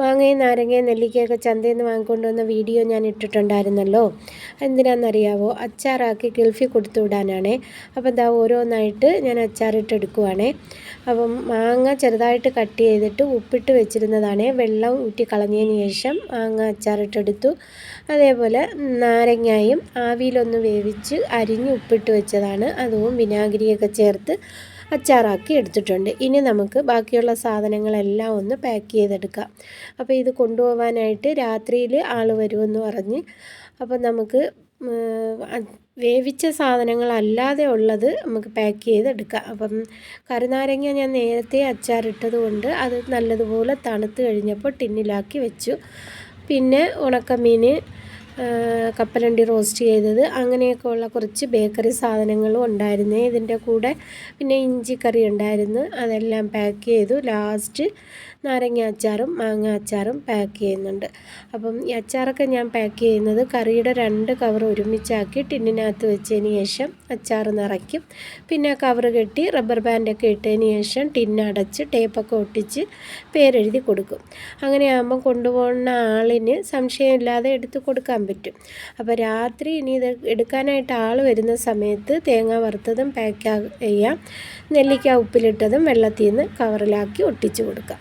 മാങ്ങയും നാരങ്ങയും നെല്ലിക്കയൊക്കെ ചന്തയിൽ നിന്ന് വാങ്ങിക്കൊണ്ട് വന്ന വീഡിയോ ഞാൻ ഇട്ടിട്ടുണ്ടായിരുന്നല്ലോ. എന്തിനാണെന്നറിയാവോ അച്ചാറാക്കി ഗൾഫിൽ കൊടുത്തു വിടാനാണേ അപ്പോൾ എന്താ ഓരോന്നായിട്ട് ഞാൻ അച്ചാറിട്ട് എടുക്കുവാണേ അപ്പം മാങ്ങ ചെറുതായിട്ട് കട്ട് ചെയ്തിട്ട് ഉപ്പിട്ട് വെച്ചിരുന്നതാണേ. വെള്ളം ഊറ്റി കളഞ്ഞതിന് ശേഷം മാങ്ങ അച്ചാറിട്ടെടുത്തു. അതേപോലെ നാരങ്ങയും ആവിയിലൊന്ന് വേവിച്ച് അരിഞ്ഞ് ഉപ്പിട്ട് വെച്ചതാണ്. അതും വിനാഗിരിയൊക്കെ ചേർത്ത് അച്ചാറാക്കി എടുത്തിട്ടുണ്ട്. ഇനി നമുക്ക് ബാക്കിയുള്ള സാധനങ്ങളെല്ലാം ഒന്ന് പാക്ക് ചെയ്തെടുക്കാം. അപ്പോൾ ഇത് കൊണ്ടുപോകാനായിട്ട് രാത്രിയിൽ ആൾ വരുമെന്ന് പറഞ്ഞ് അപ്പോൾ നമുക്ക് വേവിച്ച സാധനങ്ങളല്ലാതെ ഉള്ളത് നമുക്ക് പാക്ക് ചെയ്തെടുക്കാം. അപ്പം കരുനാരങ്ങ ഞാൻ നേരത്തെ അച്ചാറിട്ടത് കൊണ്ട് അത് നല്ലതുപോലെ തണുത്ത് കഴിഞ്ഞപ്പോൾ ടിന്നിലാക്കി വെച്ചു. പിന്നെ ഉണക്കമീൻ കപ്പലണ്ടി റോസ്റ്റ് ചെയ്തത്. അങ്ങനെയൊക്കെ ഉള്ള കുറച്ച് ബേക്കറി സാധനങ്ങളും ഉണ്ടായിരുന്നേ. ഇതിന്റെ കൂടെ പിന്നെ ഇഞ്ചിക്കറി ഉണ്ടായിരുന്നു. അതെല്ലാം പാക്ക് ചെയ്തു. ലാസ്റ്റ് നാരങ്ങ അച്ചാറും മാങ്ങ അച്ചാറും പാക്ക് ചെയ്യുന്നുണ്ട്. അപ്പം ഈ അച്ചാറൊക്കെ ഞാൻ പാക്ക് ചെയ്യുന്നത് കറിയുടെ രണ്ട് കവർ ഒരുമിച്ചാക്കി ടിന്നിനകത്ത് വെച്ചതിന് ശേഷം അച്ചാർ നിറയ്ക്കും. പിന്നെ കവർ കെട്ടി റബ്ബർ ബാൻഡൊക്കെ ഇട്ടതിന് ശേഷം ടിന്നടച്ച് ടേപ്പൊക്കെ ഒട്ടിച്ച് പേരെഴുതി കൊടുക്കും. അങ്ങനെയാകുമ്പോൾ കൊണ്ടുപോകുന്ന ആളിന് സംശയമില്ലാതെ എടുത്ത് കൊടുക്കാൻ പറ്റും. അപ്പോൾ രാത്രി ഇനി ഇത് എടുക്കാനായിട്ട് ആൾ വരുന്ന സമയത്ത് തേങ്ങ വറുത്തതും പാക്ക് ചെയ്യാം. നെല്ലിക്ക ഉപ്പിലിട്ടതും വെള്ളത്തിൽ നിന്ന് കവറിലാക്കി ഒട്ടിച്ചു കൊടുക്കാം.